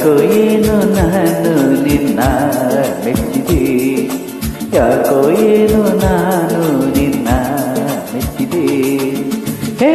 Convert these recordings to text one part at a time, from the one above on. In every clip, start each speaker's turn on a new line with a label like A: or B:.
A: ಯಾಕೋ ಏನೋ ನಾನು ನಿನ್ನ ಮೆಚ್ಚಿದೆ ಯಾಕೋ ಏನೋ ನಾನು ನಿನ್ನ ಮೆಚ್ಚಿದೆ ಹೇ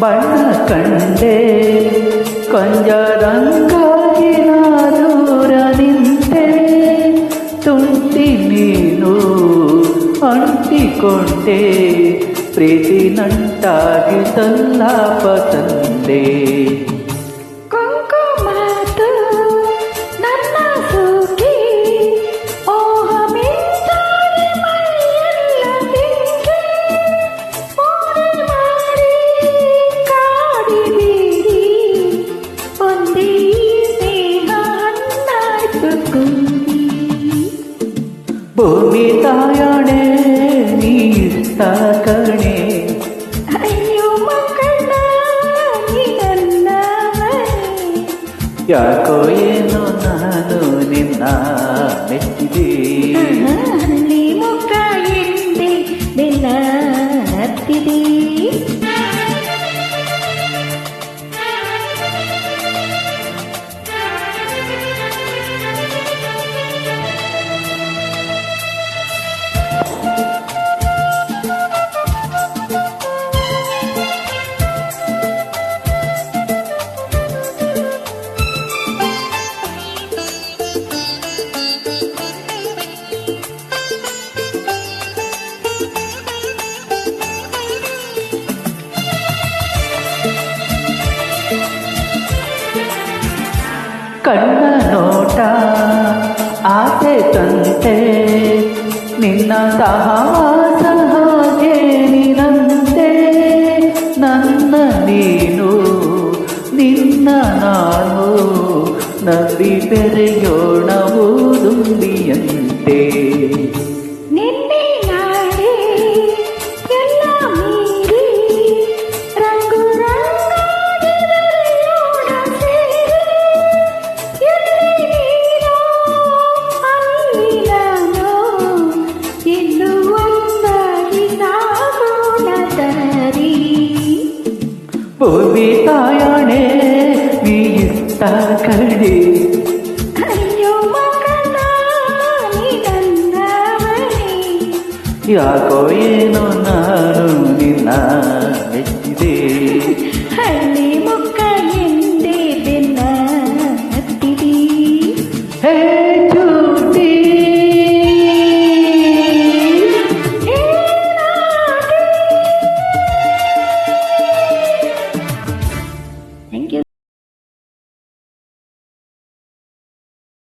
A: ಬಣ್ಣ ಕಂಡೆ ಕೊಂಜರಂಗಾಗಿ ನಾ ದೂರ ನಿಂತೆ ತುಂಟಿ ನೀನು ಅಂಟಿಕೊಂಡೆ ಪ್ರೀತಿ ನಂಟಾಗಿ ಸಲ್ಲಾಪ ತಂದೆ ಭೂಮಿ ತಾಯಣೆ ನೀ ಇಷ್ಟ ಕಣೆ
B: ಅಯ್ಯೋ ಮಕ್ಕಳ ನೀ ನನ್ನವನೇ
A: ಯಾಕೋ ಏನೋ ನಾನು ನಿನ್ನ ಮೆಚ್ಚಿದೆ ಕಣ್ಣ ನೋಟ, ಆಸೆ ತಂತೆ, ನಿನ್ನ ಸಹವಾಸ ಹಾಗೆ ನಿನಂತೆ. ನನ್ನ ನೀನು, ನಿನ್ನ ನಾನು, ನದಿ ಬೆರೆಯೋಣವು ದುಂಬಿಯಂತೆ.
B: ಕೋವಿತಾಯಣೆ ನೀಯಿತ್ತ ಕಡೆ ಯಾಕೋ ಏನೋ ನಾನು
A: ನಿನ್ನ ಮೆಚ್ಚಿದೆ ಹಳ್ಳಿ